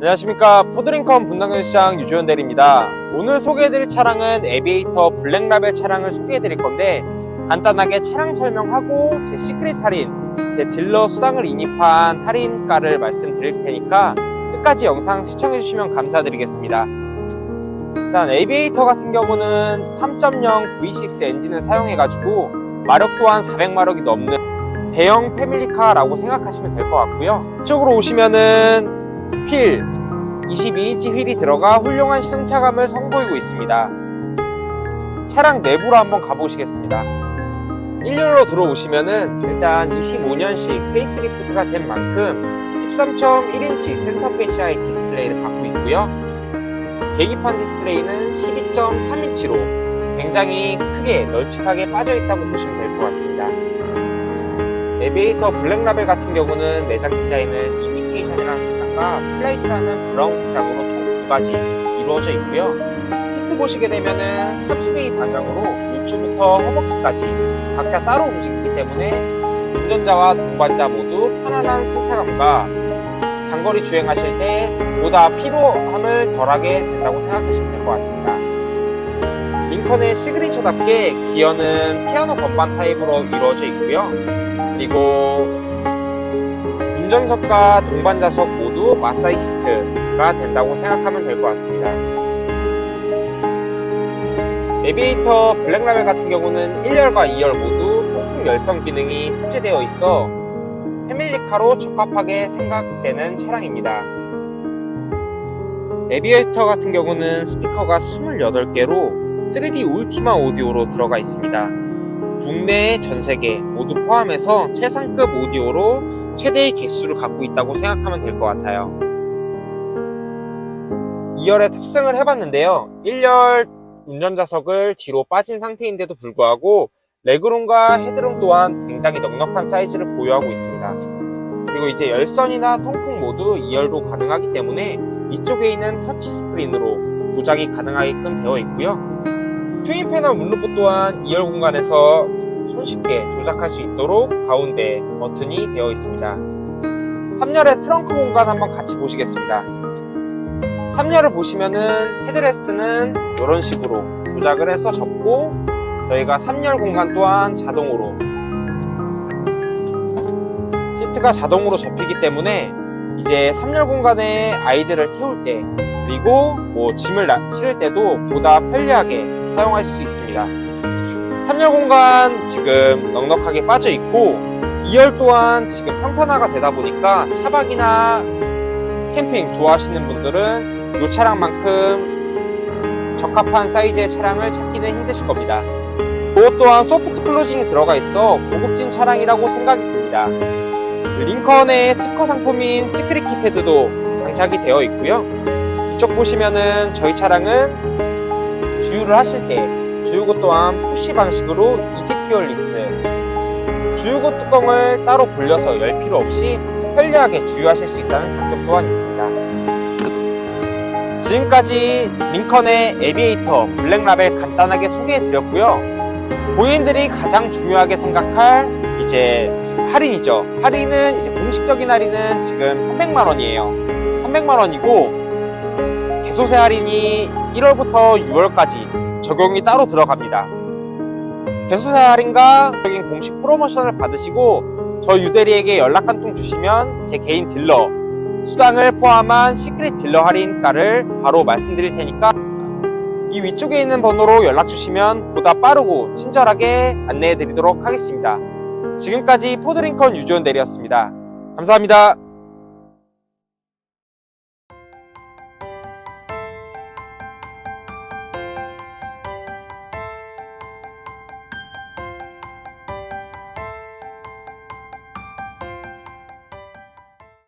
안녕하십니까. 포드링컴 분당시장 유지원 대리입니다. 오늘 소개해드릴 차량은 에비에이터 블랙라벨 차량을 소개해드릴 건데 간단하게 차량 설명하고 제 시크릿 할인 제 딜러 수당을 인입한 할인가를 말씀드릴 테니까 끝까지 영상 시청해주시면 감사드리겠습니다. 일단 에비에이터 같은 경우는 3.0 V6 엔진을 사용해가지고 마력 또한 400마력이 넘는 대형 패밀리카라고 생각하시면 될 것 같고요. 이쪽으로 오시면은 필 22인치 휠이 들어가 훌륭한 승차감을 선보이고 있습니다. 차량 내부로 한번 가보시겠습니다. 1열로 들어오시면은 일단 25년식 페이스리프트가 된 만큼 13.1인치 센터페시아의 디스플레이를 갖고 있고요. 계기판 디스플레이는 12.3인치로 굉장히 크게 널찍하게 빠져 있다고 보시면 될 것 같습니다. 에비에이터 블랙라벨 같은 경우는 내장 디자인은 이미테이션이라 는 색상과 플레이트라는 브라운 색상으로 총 두 가지 이루어져 있고요. 히트 보시게 되면은 30A 방향으로 우측부터 허벅지까지 각자 따로 움직이기 때문에 운전자와 동반자 모두 편안한 승차감과 장거리 주행하실 때 보다 피로함을 덜하게 된다고 생각하시면 될 것 같습니다. 링컨의 시그니처답게 기어는 피아노 건반 타입으로 이루어져 있고요. 그리고 운전석과 동반자석 모두 마사지 시트가 된다고 생각하면 될 것 같습니다. 에비에이터 블랙라벨 같은 경우는 1열과 2열 모두 폭풍 열선 기능이 탑재되어 있어 패밀리카로 적합하게 생각되는 차량입니다. 에비에이터 같은 경우는 스피커가 28개로 3D 울티마 오디오로 들어가 있습니다. 국내 전 세계 모두 포함해서 최상급 오디오로 최대의 개수를 갖고 있다고 생각하면 될 것 같아요. 2열에 탑승을 해봤는데요. 1열 운전자석을 뒤로 빠진 상태인데도 불구하고 레그룸과 헤드룸 또한 굉장히 넉넉한 사이즈를 보유하고 있습니다. 그리고 이제 열선이나 통풍 모두 2열도 가능하기 때문에 이쪽에 있는 터치 스크린으로 조작이 가능하게끔 되어 있고요. 트윈 패널 문루프 또한 2열 공간에서 손쉽게 조작할 수 있도록 가운데 버튼이 되어 있습니다. 3열의 트렁크 공간 한번 같이 보시겠습니다. 3열을 보시면은 헤드레스트는 이런 식으로 조작을 해서 접고 저희가 3열 공간 또한 자동으로 시트가 자동으로 접히기 때문에 이제 3열 공간에 아이들을 태울 때 그리고 뭐 짐을 나- 실을 때도 보다 편리하게 사용할 수 있습니다. 3열 공간 지금 넉넉하게 빠져 있고 2열 또한 지금 평탄화가 되다 보니까 차박이나 캠핑 좋아하시는 분들은 이 차량만큼 적합한 사이즈의 차량을 찾기는 힘드실 겁니다. 그것 또한 소프트 클로징이 들어가 있어 고급진 차량이라고 생각이 듭니다. 링컨의 특허 상품인 시크릿 키패드도 장착이 되어 있고요. 이쪽 보시면은 저희 차량은 주유를 하실 때 주유구 또한 푸시 방식으로 이지 퓨얼리스 주유구 뚜껑을 따로 돌려서 열 필요 없이 편리하게 주유하실 수 있다는 장점 또한 있습니다. 지금까지 링컨의 에비에이터 블랙라벨 간단하게 소개해 드렸고요. 본인들이 가장 중요하게 생각할 이제 할인이죠. 할인은 이제 공식적인 할인은 지금 300만 원이에요. 300만 원이고 개소세 할인이 1월부터 6월까지 적용이 따로 들어갑니다. 개소세 할인과 적인 공식 프로모션을 받으시고 저 유대리에게 연락 한 통 주시면 제 개인 딜러 수당을 포함한 시크릿 딜러 할인가를 바로 말씀드릴 테니까 이 위쪽에 있는 번호로 연락 주시면 보다 빠르고 친절하게 안내해 드리도록 하겠습니다. 지금까지 포드링컨 유지원 대리였습니다. 감사합니다.